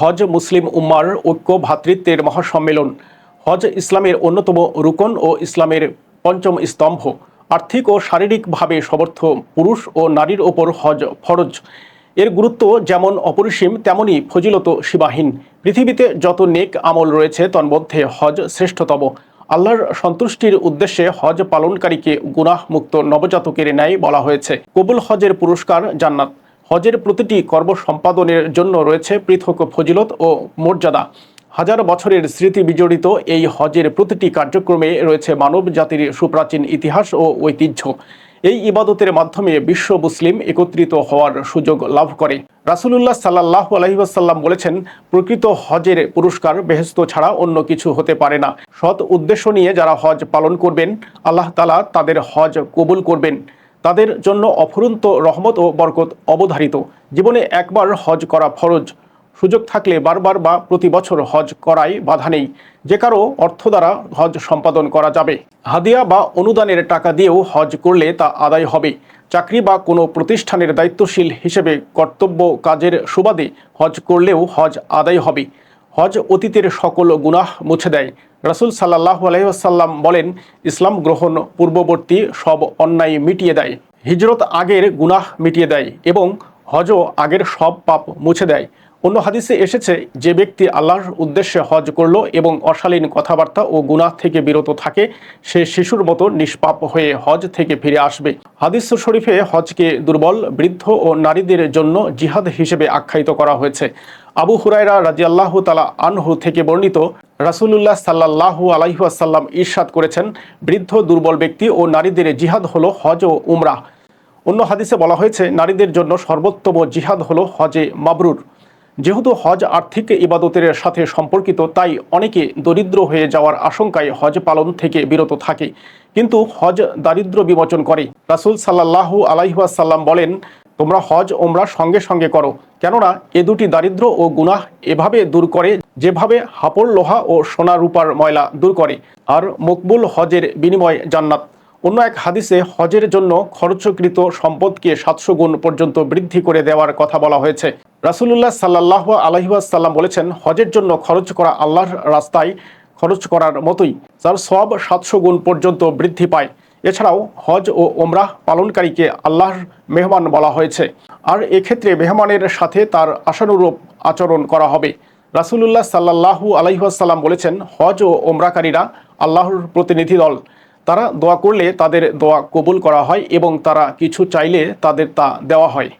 হজ মুসলিম উম্মার ঐক্য ভ্রাতৃত্বের মহাসম্মেলন। হজ ইসলামের অন্যতম রুকন ও ইসলামের পঞ্চম স্তম্ভ। আর্থিক ও শারীরিকভাবে সমর্থ পুরুষ ও নারীর ওপর হজ ফরজ। এর গুরুত্ব যেমন অপরিসীম তেমনই ফজিলত সীমাহীন। পৃথিবীতে যত নেক আমল রয়েছে, তন্মধ্যে হজ শ্রেষ্ঠতম। আল্লাহর সন্তুষ্টির উদ্দেশ্যে হজ পালনকারীকে গুনাহ মুক্ত নবজাতকের ন্যায় বলা হয়েছে। কবুল হজের পুরস্কার জান্নাত। হজের প্রতিটি কর্ম সম্পাদনের জন্য রয়েছে পৃথক ফজিলত ও মর্যাদা। হাজার বছরের স্মৃতি বিজড়িত এই হজের প্রতিটি কার্যক্রমে রয়েছে মানব জাতির সুপ্রাচীন ইতিহাস ও ঐতিহ্য। এই ইবাদতের মাধ্যমে বিশ্ব মুসলিম একত্রিত হওয়ার সুযোগ লাভ করে। রাসুলুল্লাহ সাল্লাহ আলহিবাসাল্লাম বলেছেন, প্রকৃত হজের পুরস্কার বেহস্ত ছাড়া অন্য কিছু হতে পারে না। সৎ উদ্দেশ্য নিয়ে যারা হজ পালন করবেন, আল্লাহ তালা তাদের হজ কবুল করবেন। তাদের জন্য অফুরন্ত রহমত ও বরকত অবধারিত। জীবনে একবার হজ করা ফরজ। সুযোগ থাকলে বারবার বা প্রতি বছর হজ করাই বাধা নেই। যে কারও অর্থ দ্বারা হজ সম্পাদন করা যাবে। হাদিয়া বা অনুদানের টাকা দিয়েও হজ করলে তা আদায় হবে। চাকরি বা কোনো প্রতিষ্ঠানের দায়িত্বশীল হিসেবে কর্তব্য কাজের সুবাদে হজ করলেও হজ আদায় হবে। হজ অতীতের সকল গুনাহ মুছে দেয়। রাসুল সাল্লাহ আলহিহাসাল্লাম বলেন, ইসলাম গ্রহণ পূর্ববর্তী সব অন্যায় মিটিয়ে দেয়, হিজরত আগের গুনাহ মিটিয়ে দেয় এবং হজও আগের সব পাপ মুছে দেয়। অন্য হাদিসে এসেছে, যে ব্যক্তি আল্লাহর উদ্দেশ্যে হজ করল এবং অশালীন কথাবার্তা ও গুনাহ থেকে বিরত থাকে, সে শিশুর মতো নিষ্পাপ হয়ে হজ থেকে ফিরে আসবে। হাদিস শরীফে হজকে দুর্বল, বৃদ্ধ ও নারীদের জন্য জিহাদ হিসেবে আখ্যায়িত করা হয়েছে। আবু হুরাইরা রাজিয়াল্লাহ তালা আনহু থেকে বর্ণিত, রাসুলুল্লাহ সাল্লাহু আলাইহাসাল্লাম ঈর্ষাদ করেছেন, বৃদ্ধ, দুর্বল ব্যক্তি ও নারীদের জিহাদ হলো হজ ও উমরাহ। অন্য হাদিসে বলা হয়েছে, নারীদের জন্য সর্বোত্তম জিহাদ হলো হজে মাবরুর। যেহেতু হজ আর্থিক ইবাদতের সাথে সম্পর্কিত, তাই অনেকে দরিদ্র হয়ে যাওয়ার আশঙ্কায় হজ পালন থেকে বিরত থাকে। কিন্তু হজ দারিদ্র বিমোচন করে। রাসুল সাল্লাহু আলাইহাসাল্লাম বলেন, তোমরা হজ ওমরা সঙ্গে সঙ্গে করো। কেননা, এ দুটি দারিদ্র ও গুনাহ এভাবে দূর করে যেভাবে হাপড় লোহা ও সোনা রূপার ময়লা দূর করে, আর মকবুল হজের বিনিময় জান্নাত। অন্য এক হাদিসে হজের জন্য খরচকৃত সম্পদকে সাতশো গুণ পর্যন্ত বৃদ্ধি করে দেওয়ার কথা বলা হয়েছে। রাসুলুল্লাহ সাল্লাহ আলহিবাসাল্লাম বলেছেন, হজের জন্য খরচ করা আল্লাহর রাস্তায় খরচ করার মতোই যার সব সাতশো গুণ পর্যন্ত বৃদ্ধি পায়। এছাড়াও হজ ও ওমরাহ পালনকারীকে আল্লাহর মেহমান বলা হয়েছে। আর এক্ষেত্রে মেহমানের সাথে তার আশানুরূপ আচরণ করা হবে। রাসুলুল্লাহ সাল্লাহু আলহিহাসাল্লাম বলেছেন, হজ ও ওমরাকারীরা আল্লাহর প্রতিনিধি দল। তারা দোয়া করলে তাদের দোয়া কবুল করা হয় এবং তারা কিছু চাইলে তাদের তা দেওয়া হয়।